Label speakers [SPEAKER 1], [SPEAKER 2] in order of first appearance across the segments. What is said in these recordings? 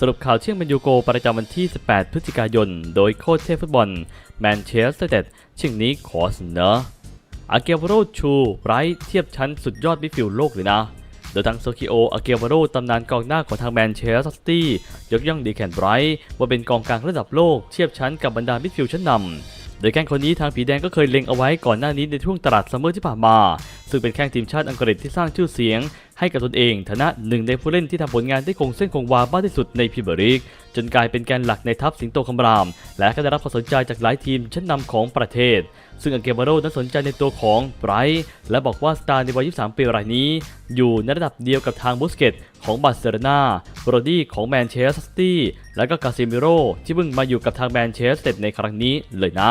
[SPEAKER 1] สรุปข่าวเที่ยงแมนยูโกประจำวันที่ 18 พฤศจิกายน โดยโค้ชเทพฟุตบอลแมนเชสเตอร์เดช่ยงนี้ขอเสนออาเกวโรชูไรท์เทียบชั้นสุดยอดมิดฟิลด์โลกเลยนะ โดยทางโซคิโออาเกวโรตำนานกองหน้าของทางแมนเชสเตอร์ซิตี้ยกย่องดีแคนไรท์ว่าเป็นกองกลางระดับโลกเทียบชั้นกับบรรดามิดฟิลด์ชั้นนำโดยแข้งคนนี้ทางผีแดงก็เคยเล็งเอาไว้ก่อนหน้านี้ในช่วงตลาดซัมเมอร์ที่ผ่านมา ซึ่งเป็นแข้งทีมชาติอังกฤษที่สร้างชื่อเสียง ให้กับตนเองฐานะหนึ่งในผู้เล่นที่ทำผลงานได้คงเส้นคงวาบ้ากที่สุดในพรีเมียร์ลีกจนกลายเป็นแกนหลักในทัพสิงโตคำราม และก็ได้รับความสนใจจากหลายทีมชั้นนำของประเทศ ซึ่งอังเกมาโรนั้นสนใจในตัวของไบรท์และบอกว่าสตาร์ในวัย 23 ปีรายนี้ อยู่ในระดับเดียวกับทางบุสเกตของบาร์เซโลนาโรดี้ของแมนเชสเตอร์ซิตี้และก็กาซิมิโรที่เพิ่งมาอยู่กับทางแมนเชสเตอร์ในครั้งนี้เลยนะ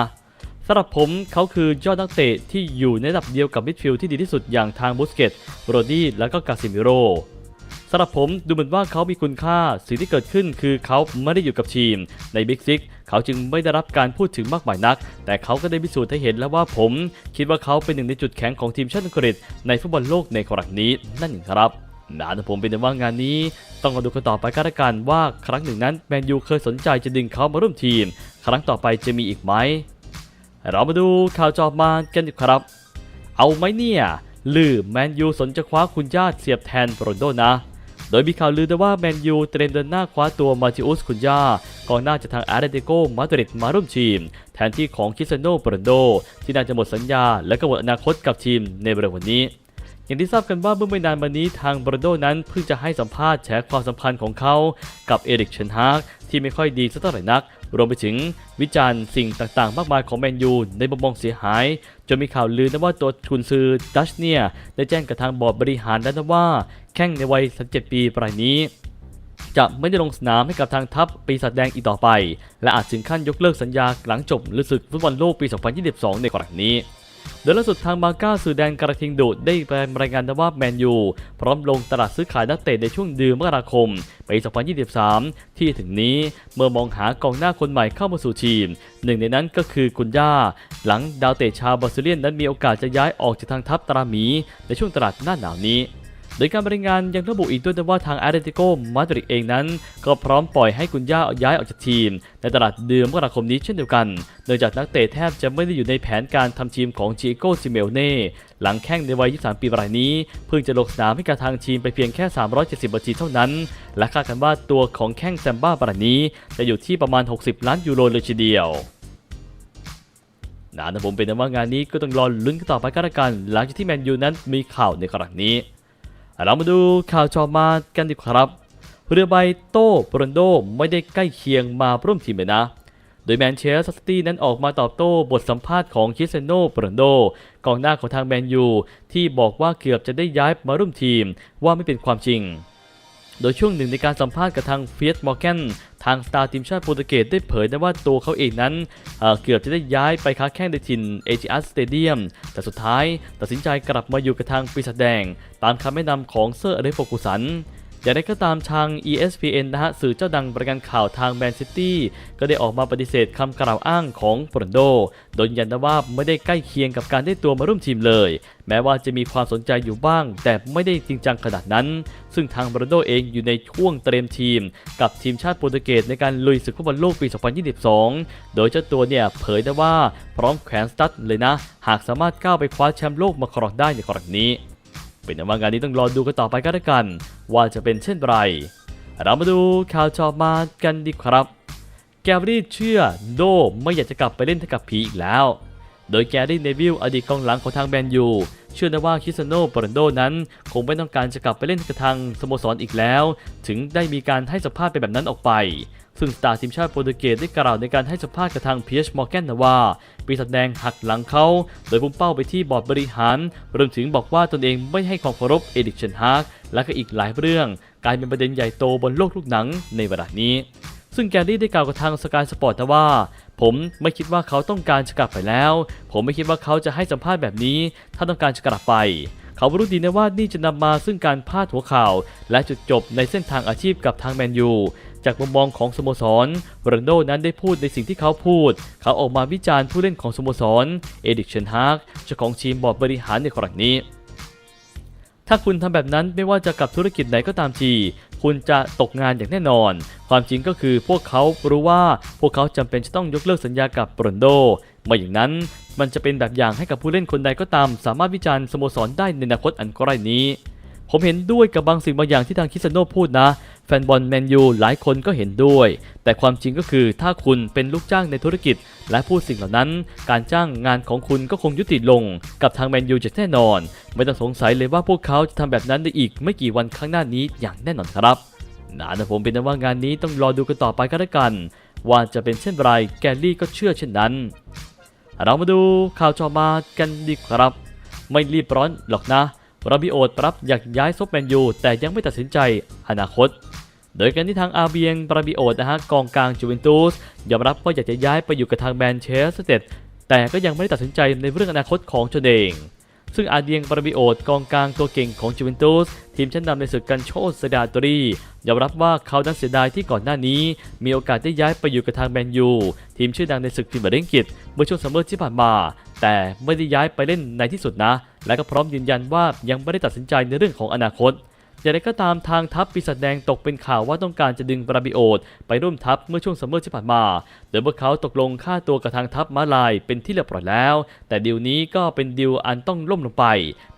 [SPEAKER 1] สำหรับผมเขาคือยอดนักเตะที่อยู่ในระดับเดียวกับมิดฟิลด์ที่ดีที่สุดอย่างทางบุสเกตโรดี้และก็กาซิมิโรสำหรับผมดูเหมือนว่าเขามีคุณค่า สิ่งที่เกิดขึ้นคือเขาไม่ได้อยู่กับทีม ในบิ๊กซิกเขาจึงไม่ได้รับการพูดถึงมากมายนัก แต่เขาก็ได้พิสูจน์ให้เห็นแล้วว่าผม คิดว่าเขาเป็นหนึ่งในจุดแข็งของทีมชาติอังกฤษในฟุตบอลโลกในครั้งนี้นั่นเองครับนะแต่ผมเป็นว่างานนี้ ต้องมาดูกันต่อไปก็แล้วกันว่าครั้งหนึ่งนั้นแมนยูเคยสนใจจะดึงเขามาร่วมทีม ครั้งต่อไปจะมีอีกไหม เรามาดูข่าวจอบมากันดีครับ เอาไหมเนี่ยลือแมนยูสนจะคว้าคุณญาติเสียบแทนโรนโดนะ โดยมีข่าวลือด้วยว่าแมนยูเตรียมเดินหน้าคว้าตัวมาติอุสคุณญากองหน้าจากทางอาร์เตโกมาดริดมาร่วมทีม แทนที่ของคิสเซโนโรนโด ที่น่าจะหมดสัญญาและก็หมดอนาคตกับทีมในเร็ววันนี้ อย่างที่ทราบกันว่าเมื่อไม่นานมานี้ทางบรโดนั้นเพิ่งจะให้สัมภาษณ์แฉความสัมพันธ์ของเขากับเอริกเชนฮากที่ไม่ค่อยดีสักเท่าไหร่นัก รวมไปถึงวิจารณ์สิ่งต่างๆ มากมายของแมนยูในมุมมองเสียหาย จนมีข่าวลือนะว่าตัวทุนซื้อดัชเนียได้แจ้งกับทางบอร์ดบริหารแล้วนะว่า แข้งในวัย 37 ปีปลายนี้ จะไม่ได้ลงสนามให้กับทางทัพปีศาจแดงอีกต่อไป และอาจถึงขั้นยกเลิกสัญญาหลังจบฤดูศึกฟุตบอลโลกปี 2022 ในกรณีนี้ โดยล่าสุดทางบาก้าสื่อแดนกระทิงดูดได้รายงานว่าแมนยูพร้อมลงตลาดซื้อขายนักเตะในช่วงเดือนมกราคมปี 2023 ที่ถึงนี้เมื่อมองหากองหน้าคนใหม่เข้ามาสู่ทีม หนึ่งในนั้นก็คือกุนย่า หลังดาวเตะชาวบราซิเลียนนั้นมีโอกาสจะย้ายออกจากทางทัพตราหมีในช่วงตลาดหน้าหนาวนี้ โดยการบริงานยังระบุอีกด้วยนะว่าทางอาร์เตติโกมาดริดเองนั้น ก็พร้อมปล่อยให้กุนย่าย้ายออกจากทีม ในตลาดเดือนมกราคมนี้เช่นเดียวกันเนื่องจากนักเตะแทบจะไม่ได้อยู่ในแผนการทำทีมของจิโก้ซิเมลเน่หลังแข้งในวัย 23 ปีรายนี้ เพิ่งจะลงสนามให้กับทางทีมไปเพียงแค่ 370นาทีเท่านั้น และคาดกันว่าตัวของแข้งแซมบ้าบรายนี้จะอยู่ที่ประมาณ 60 ล้านยูโรเลยทีเดียวนะแต่ผมเป็นว่างานนี้ก็ต้องรอลุ้นกันต่อไปก็แล้วกัน หลังจากที่แมนยูนั้นมีข่าวในครั้งนี้ เรามาดูข่าวจอมากันดีกว่าครับ เรือใบโต้โปรนโดไม่ได้ใกล้เคียงมาร่วมทีมเลยนะ โดยแมนเชสเตอร์ซิตี้นั้นออกมาตอบโต้บทสัมภาษณ์ของคริสเตียโนโปรนโดกองหน้าของทางแมนยูที่บอกว่าเกือบจะได้ย้ายมาร่วมทีมว่าไม่เป็นความจริง โดยช่วงหนึ่งในการสัมภาษณ์กับทางเฟียสมอร์แกนทางสตาร์ทีมชาติโปรตุเกสได้เผยนะว่าตัวเขาเองนั้นเเกือบจะได้ย้ายไปค้าแข้งในถิ่นเอจิอัสสเตเดียมแต่สุดท้ายตัดสินใจกลับมาอยู่กับทางปีศาจแดง ตามคำแนะนำของเซอร์อเดฟโฟกุสัน อย่างไรก็ตามทาง ESPN นะฮะสื่อเจ้าดังบริการข่าวทางแมนซิตี้ก็ได้ออกมาปฏิเสธคำกล่าวอ้างของโปรนโด โดยยืนยันนะว่าไม่ได้ใกล้เคียงกับการได้ตัวมาร่วมทีมเลย แม้ว่าจะมีความสนใจอยู่บ้าง แต่ไม่ได้จริงจังขนาดนั้น ซึ่งทางโปรนโดเองอยู่ในช่วงเตรียมทีม กับทีมชาติโปรตุเกสในการลุยศึกฟุตบอลโลกปี 2022 โดยเจ้าตัวเนี่ยเผยได้ว่าพร้อมแขวนสตั๊ดเลยนะ หากสามารถก้าวไปคว้าแชมป์โลกมาครองได้ในครั้งนี้ เป็นว่างานนี้ต้องรอดูกันต่อไปก็แล้วกัน ว่าจะเป็นเช่นไร เรามาดูข่าวจอมากันดีครับ แกรี่เชื่อโดไม่อยากจะกลับไปเล่นกับผีอีกแล้ว โดยแกรี่เนวิลอดีตกองหลังของทางแมนยู เชื่อนะว่าคิสเตียโนโปรันโดนั้น คงไม่ต้องการจะกลับไปเล่นกับทางสโมสรอีกแล้ว ถึงได้มีการให้สัมภาษณ์เป็นแบบนั้นออกไป ซึ่งสตาร์ทีมชาติโปรตุเกสได้กล่าวในการให้สัมภาษณ์กับทางพีเอชมอร์แกนนะว่าปีศาจแดงหักหลังเขา โดยพุ่งเป้าไปที่บอร์ดบริหารรวมถึงบอกว่าตนเองไม่ให้ความเคารพเอดิกเชนฮากและก็อีกหลายเรื่องกลายเป็นประเด็นใหญ่โตบนโลกลูกหนังในเวลานี้ซึ่งแกรี่ได้กล่าวกับทางสกายสปอร์ตนะว่า ผมไม่คิดว่าเขาต้องการจะกลับไปแล้ว ผมไม่คิดว่าเขาจะให้สัมภาษณ์แบบนี้ ถ้าต้องการจะกลับไป เขารู้ดีนะว่านี่จะนำมาซึ่งการพลาดหัวข่าว และจุดจบในเส้นทางอาชีพกับทางแมนยูจากมุมมองของสโมสรโรนโดนั้นได้พูดในสิ่งที่เขาพูด เขาออกมาวิจารณ์ผู้เล่นของสโมสร เอดิกเชนฮากเจ้าของทีมบอร์ดบริหารในครั้งนี้ถ้าคุณทำแบบนั้นไม่ว่าจะกับธุรกิจไหนก็ตามที คุณจะตกงานอย่างแน่นอน ความจริงก็คือพวกเขารู้ว่าพวกเขาจำเป็นจะต้องยกเลิกสัญญากับโรนโดไม่อย่างนั้นมันจะเป็นแบบอย่างให้กับผู้เล่นคนใดก็ตาม สามารถวิจารณ์สโมสรได้ในอนาคตอันใกล้นี้ ผมเห็นด้วยกับบางสิ่งบางอย่างที่ทางคิสเตียโนพูดนะ แฟนบอลแมนยูหลายคนก็เห็นด้วย แต่ความจริงก็คือถ้าคุณเป็นลูกจ้างในธุรกิจ และพูดสิ่งเหล่านั้น การจ้างงานของคุณก็คงยุติลง กับทางแมนยูจะแน่นอน ไม่ต้องสงสัยเลยว่าพวกเขาจะทำแบบนั้นได้อีกไม่กี่วันข้างหน้านี้อย่างแน่นอนครับนะนะผมเป็นนว่างานนี้ต้องรอดูกันต่อไปก็แล้วกัน ว่าจะเป็นเช่นไรแกลลี่ก็เชื่อเช่นนั้น เรามาดูข่าวจอมากันดีครับ ไม่รีบร้อนหรอกนะ ราบิโอตรับอยากย้ายซบแมนยูแต่ยังไม่ตัดสินใจอนาคต โดยการที่ทางอาเบียงราบิโอตนะฮะกองกลางจูเวนตุสยอมรับว่าอยากจะย้ายไปอยู่กับทางแมนเชสเตอร์แต่ก็ยังไม่ได้ตัดสินใจในเรื่องอนาคตของตนเอง ซึ่งอาเดียงปรบิโอตกองกลางตัวเก่งของจูเวนตุสทีมชั้นนำในศึกกันโชสดาตรียอมรับว่าเขาดังเสียดายที่ก่อนหน้านี้ มีโอกาสได้ย้ายไปอยู่กับทางแมนยู ทีมชื่อดังในศึกพรีเมียร์ลีกเมื่อช่วงซัมเมอร์ที่ผ่านมา แต่ไม่ได้ย้ายไปเล่นในที่สุดนะ และก็พร้อมยืนยันว่ายังไม่ได้ตัดสินใจในเรื่องของอนาคต อย่างไรก็ตามทางทัพปีศาจแดงตกเป็นข่าวว่าต้องการจะดึงบราบิโอดไปร่วมทัพเมื่อช่วงซัมเมอร์ที่ผ่านมา โดยพวกเขาตกลงค่าตัวกับทางทัพมาลายเป็นที่เรียบร้อยแล้ว แต่ดีลนี้ก็เป็นดีลอันต้องล่มลงไป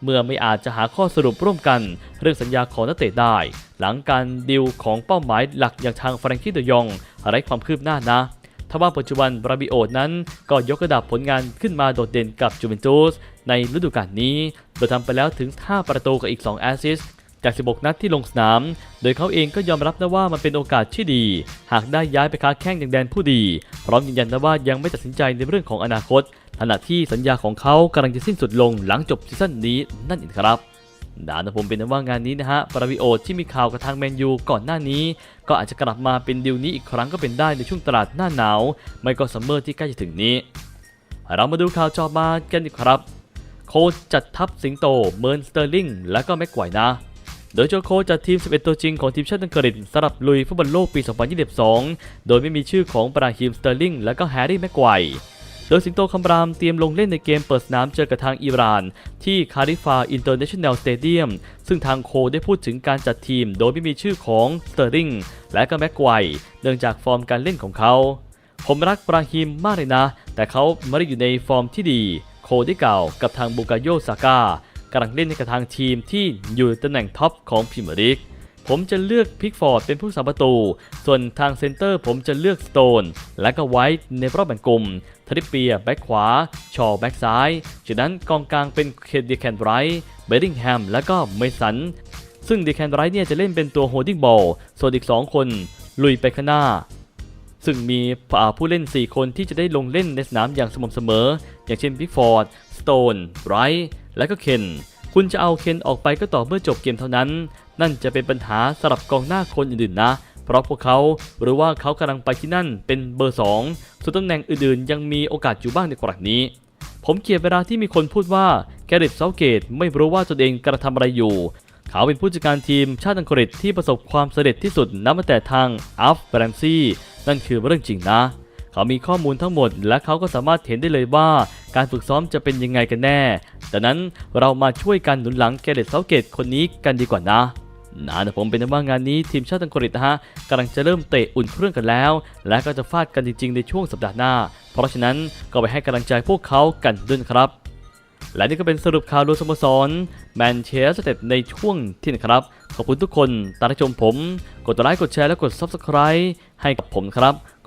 [SPEAKER 1] เมื่อไม่อาจจะหาข้อสรุปร่วมกัน เรื่องสัญญาของนักเตะได้ หลังการดีลของเป้าหมายหลักอย่างทางฟรังกี้เดยองไร้ความคืบหน้านะทว่าปัจจุบันบราบิโอดนั้นก็ยกระดับผลงานขึ้นมาโดดเด่นกับจูเวนตุสในฤดูกาลนี้ โดยทำไปแล้วถึง 5 ประตูกับอีก 2 แอสซิส จาก 16 นัดที่ลงสนาม โดยเขาเองก็ยอมรับนะว่ามันเป็นโอกาสที่ดี หากได้ย้ายไปค้าแข้งอยังแดนผู้ดี พร้อมยืนยันนะว่ายังไม่ตัดสินใจในเรื่องของอนาคตขณะที่สัญญาของเขากำลังจะสิ้นสุดลงหลังจบซีซั่นนี้นั่นเองครับดานผมเป็นนะว่างานนี้นะฮะปราวิโอที่มีข่าวกับทางแมนยูก่อนหน้านี้ ก็อาจจะกลับมาเป็นดิวนี้อีกครั้งก็เป็นได้ในช่วงตลาดหน้าหนาว ไม่ก็ซัมเมอร์ที่ใกล้จะถึงนี้ เรามาดูข่าวจอมากันดีครับ โค้ชจัดทัพสิงโตเมิร์นสเตอร์ลิงและก็แม็กไกวนะ โดยโจโคจัดทีม 11 ตัวจริงของทีมชาติอังกฤษสำหรับลุยฟุตบอลโลกปี 2022 โดยไม่มีชื่อของบราฮิมสเตอร์ลิงและก็แฮร์รี่แม็กไกวโดยสิงโตคำรามเตรียมลงเล่นในเกมเปิดสนามเจอกับทางอิหร่าน ที่คาริฟาอินเตอร์เนชั่นแนลสเตเดียมซึ่งทางโคได้พูดถึงการจัดทีมโดยไม่มีชื่อของสเตอร์ลิงและก็แม็กไกวเนื่องจากฟอร์มการเล่นของเขาผมรักบราฮิมมากเลยนะ แต่เขาไม่ได้อยู่ในฟอร์มที่ดี โคได้กล่าวกับทางบูกาโยซาก้า กำลังเล่นในกับทางทีมที่อยู่ตำแหน่งท็อปของพรีเมียร์ลีกผมจะเลือกพิกฟอร์ดเป็นผู้สาประตู ส่วนทางเซนเตอร์ผมจะเลือกสโตน และก็ไวท์ในรอบแบ่งกลุ่มทริปเปียแบ็คขวา ชอว์แบ็คซ้ายจากนั้นกองกลางเป็นเคดดีแคนไรท์เบดดิงแฮม และก็เมสัน ซึ่งดีแคนไรท์เนี่ยจะเล่นเป็นตัวโฮดดิ้งบอล ส่วนอีก 2 คนลุยไปข้างหน้า ซึ่งมีผู้เล่น 4 คนที่จะได้ลงเล่นในสนามอย่างสม่ำเสมอ อย่างเช่นพิกฟอร์ด สโตน ไรท์ และก็เคน คุณจะเอาเคนออกไปก็ต่อเมื่อจบเกมเท่านั้น นั่นจะเป็นปัญหาสำหรับกองหน้าคนอื่นๆนะ เพราะพวกเขาหรือว่าเขากำลังไปที่นั่นเป็นเบอร์ 2 ส่วนตำแหน่งอื่นๆ ยังมีโอกาสอยู่บ้างในกรณีนี้ ผมเกลียดเวลาที่มีคนพูดว่าแกริตเซาเกตไม่รู้ว่าตนเองกระทำอะไรอยู่ เขาเป็นผู้จัดการทีมชาติอังกฤษที่ประสบความสำเร็จที่สุดนับตั้งแต่ทางอัฟแบรมซี่นั่นคือเรื่องจริงนะ เขามีข้อมูลทั้งหมด และเขาก็สามารถเห็นได้เลยว่า การฝึกซ้อมจะเป็นยังไงกันแน่ดังนั้นเรามาช่วยกันหนุนหลังแกเรตเซาเกตคนนี้กันดีกว่านะนะแต่ผมเป็นว่างานนี้ทีมชาติอังกฤษนะฮะกำลังจะเริ่มเตะอุ่นเครื่องกันแล้ว และก็จะฟาดกันจริง ๆ ในช่วงสัปดาห์หน้า เพราะฉะนั้นก็ไปให้กำลังใจพวกเขากันด้วยครับ และนี่ก็เป็นสรุปข่าวรวมสโมสรแมนเชสเตอร์ในช่วงที่นะครับ ขอบคุณทุกคนตามชมผม กดไลค์กดแชร์และกด Subscribe ให้กับผมครับ